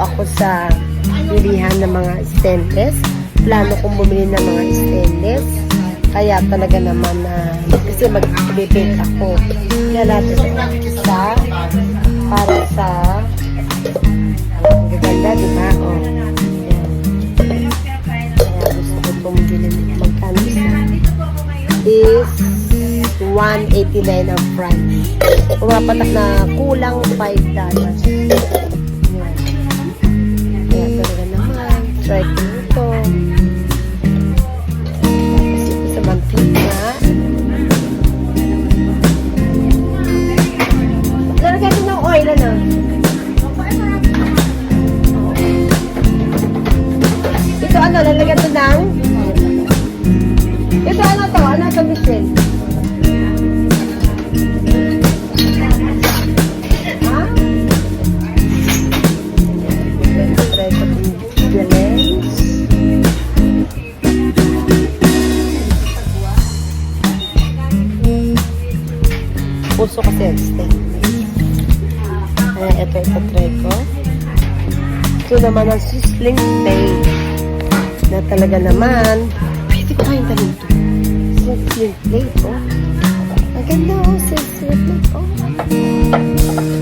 ako sa bilihan ng mga stainless. Plano kong bumili ng mga stainless. Kaya talaga naman na kasi mag-bake ako. Kaya natin sa para sa ang gaganda, di ba? O. Yan. Kaya gusto ko bumili magkano isa is 189 ang price. Pumapatak na kulang 5 dollars. Naman, Puso kasi ang stainless. Kaya ito, ito try ko. Ito naman ang sizzling steak na talaga naman pwede ko kain dito. Sizzling plate, oh. Ang ganda, oh. Sizzling plate. Oh,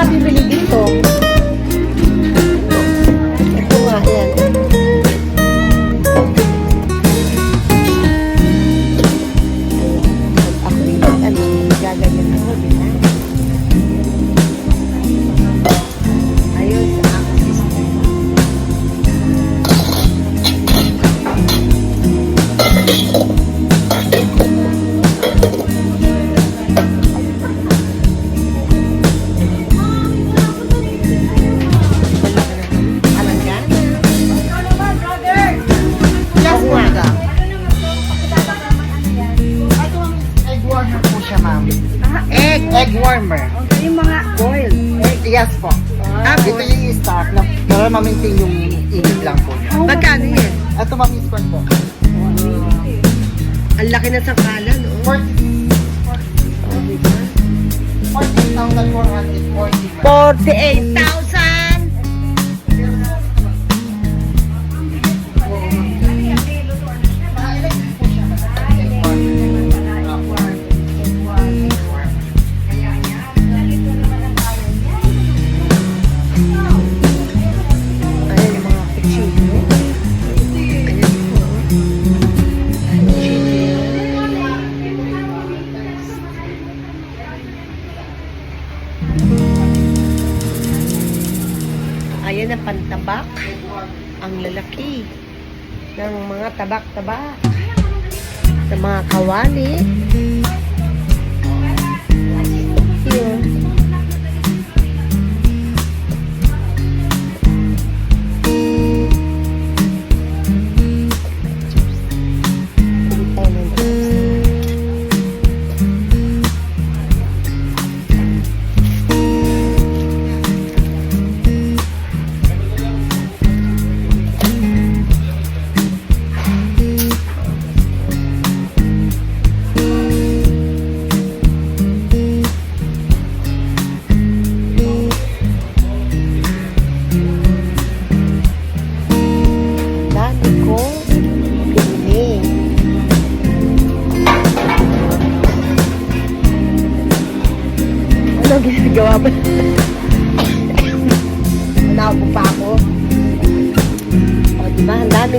Ba mabibili dito? Ito, ma'am, is po. Ang laki na sa kalan, no? 40 Oh, diba? 40,440. 48,000! Mga tabak-tabak. Sa mga kawali.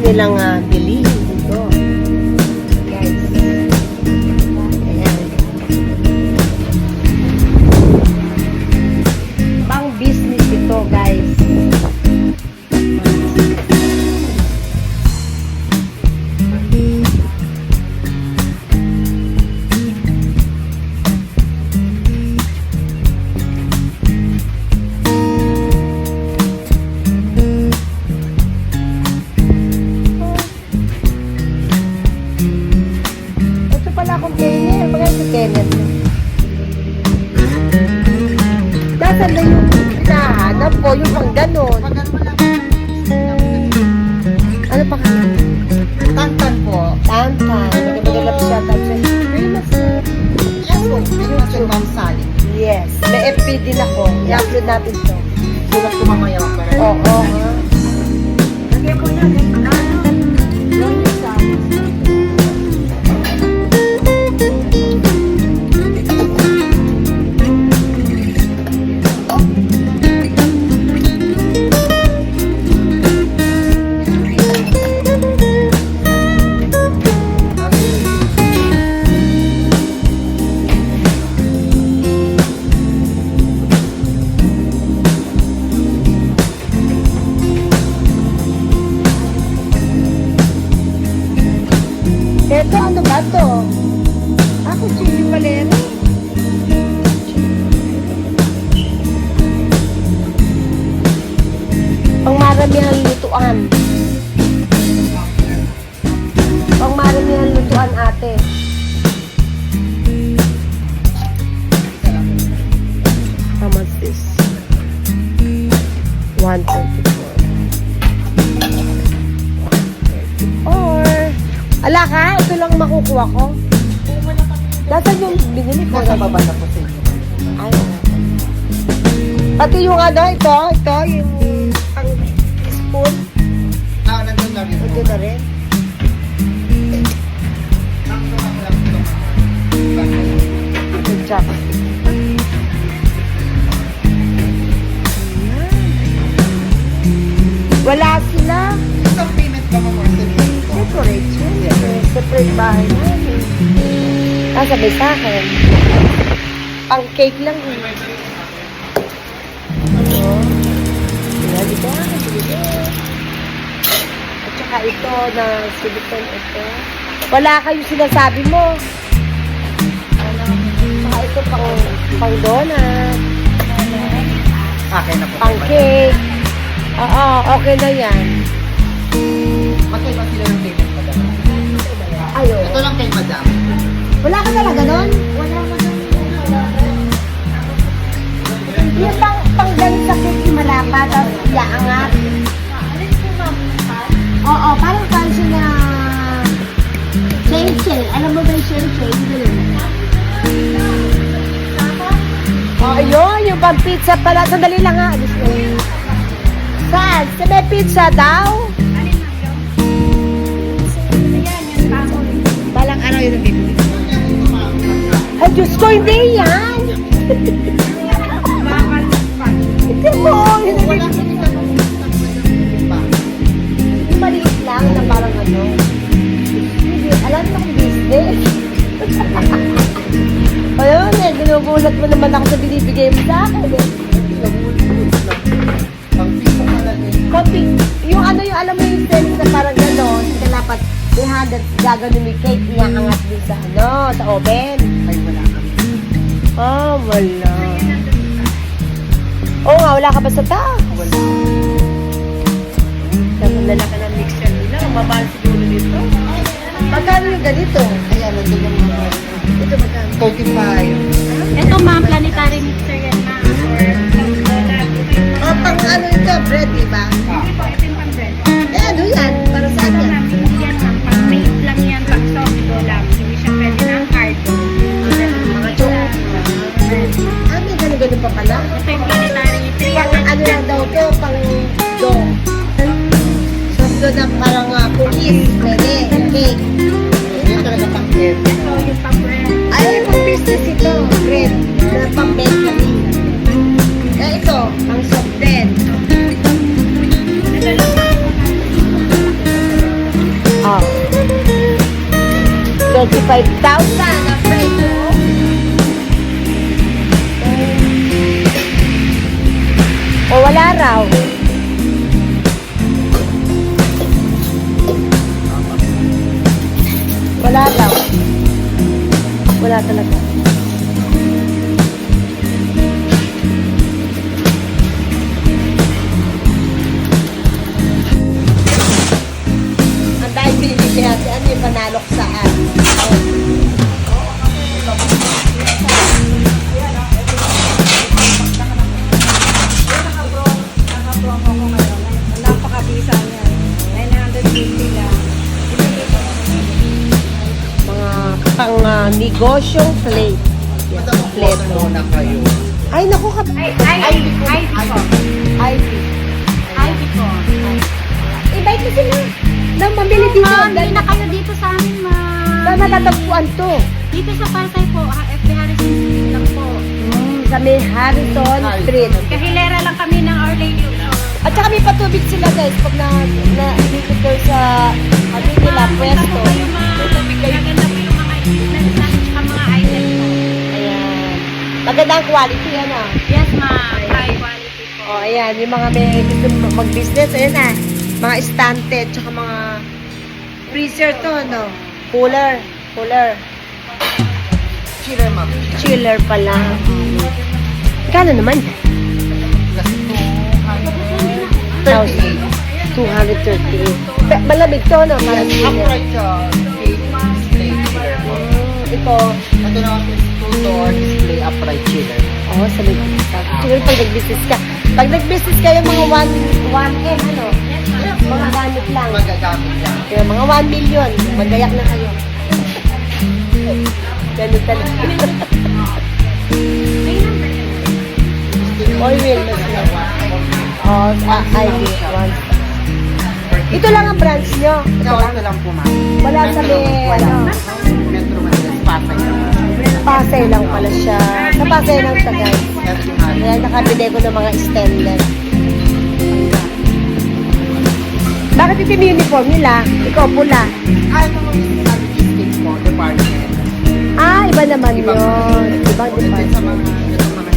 Nilang uh, Din ako. I-upload natin to. Sulat ko mamaya. Oo. Oh, ha? Lagyan ko na. Maramihan lutuan. Pang maramihan lutuan ate. How much this? 124. Or, ala ka, ito lang makukuha ko. Nasaan yung binili ko? Nasa baba na po. Pati yung ano, ito, ito, yung spoon, Ah, nandun na rin ito na rin. Chopstick. Ayan. Wala sila. Isang payment ba mo more sa Separate yun. Separate bahay namin. Ah, sabi sa akin. Pang cake lang yun. Sige. At saka ito na silicone ito. Wala kayo sinasabi mo. Saka ito pang, pang donut, Akin na po. pang cake. Oo, okay na yan. Magkaiba sila ng pa Ayo. Ito lang kay madam. Wala ka talaga nun? Wala ka Yung pang, pang ganun sa cake yung malapa, tapos iaangat. Oo, parang fancy na chain. Alam mo ba yung? Ganun. Oh, ayun, yung pang pizza pala. Sandali lang ha. Saan? Sa may pizza daw? Balang araw yun bibili. Ay, Diyos ko, hindi yan. Hindi mo, hindi Wala ka nila nung pa. Yung maliit lang na parang ano. Hindi, alam mo kung business. Ayun eh, ginugulat mo naman ako sa binibigay mo sa akin eh. Pang piso ka lang eh. Konti, yung ano yung alam mo yung sense na parang gano'n, na dapat may hagat gagawin may cake, iaangat din sa ano, sa oven. Ay, wala kami. Ah, wala. Oo nga, wala ka ba sa ta? Wala. Nagdala ka ng mixer nila, mabahal siguro dito. Magkano yung ganito? Ayan, nandun yung mga Ito magkano? 35. Ito ma'am, planetary mixer yan ma'am. Or Ah, pang ano ito, bread, di ba? Hindi po, ito yung pang bread. Eh, ano yan? Para saan yan? ma'am, hindi yan ma'am. Pang made lang yan, pang soft dough lang. Hindi siya pwede ng hard dough. Mga chocolate. Ah, ganun-ganun pa pala. To, pang do. Soft do na parang uh, cookies, pwede, cake. Hindi talaga pang kit. Ito yung pang bread. Ay, pang business ito, bread, na pang bakery. Eh, ito, pang soft bread. Oh. 35,000 pili si Ate Ann yung manalo ko saan. Napakabisa niya. 950 lang. Mga pang uh, negosyong plate. Yan, plate. na kayo. Ay, naku, kap- Ay, ay, ay, ay, ay, ay, matatagpuan to? Dito sa Pasay po, ha- FB Harrison Street lang po. Hmm, sa may Harrison Street. Kahilera lang kami ng Our Lady of. At saka may patubig sila guys pag na, na dito daw sa ano nila, punta pwesto. po kayo, ma'am. Maganda po yung mga items po. Ayan. Maganda ang quality yan ah. Yes, ma'am. High quality po. O, ayan. Yung mga may gusto mag-business, ayan ah. Mga estante, tsaka mga freezer to, no? Cooler. Cooler. Chiller, ma'am. Chiller pala. Kano naman? Kasi 1,000. 238. Pe- Malamig to, no? Yes, upright siya. Display chiller. Mm, Ito, Ito naman is two-door display upright chiller. Oo, sa may Siguro pag nag-business ka. Pag nag-business kayo, mga 1, 1M, ano? Mga gamit lang. Magagamit lang. Kaya mga 1 million, magayak na kayo. Ganun talaga. Oil wheel, mas lang. Oh, ah, ID. One. Ito lang ang branch nyo. Ito lang. ito lang po, ma'am. Wala sa may, Wala. ano, Metro Manila, Pasay. Pasay lang pala siya. Sa Pasay lang siya, guys. Kaya nakabili ko ng mga stainless. Bakit ito yung uniform nila? Ikaw pula. Ah, ito mo is logistics po, department. Ah, iba naman yun. Ibang department. sa mga, ito mga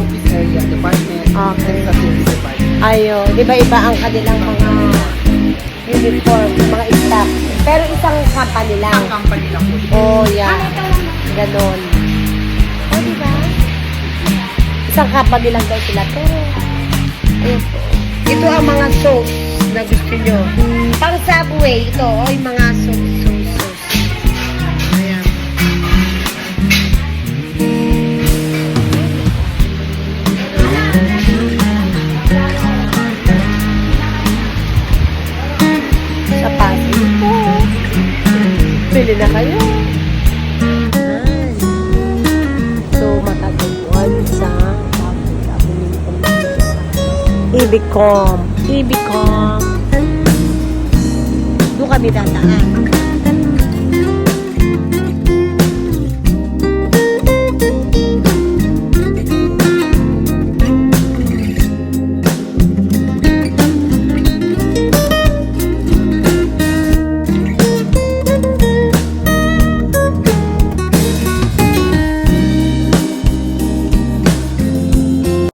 office area, department. Okay. Sa sales department. Ayo, di ba iba ang kanilang mga uniform, mga staff. Pero isang company lang. Ang company lang po. Oh, yeah. Ganon. Oh, di ba? Isang company lang daw sila. Pero, ayun po. Ito ang mga soaps na gusto nyo. Pang subway, ito. Oh, yung mga soaps. Ibicom. Ibicom. Doon kami dadaan.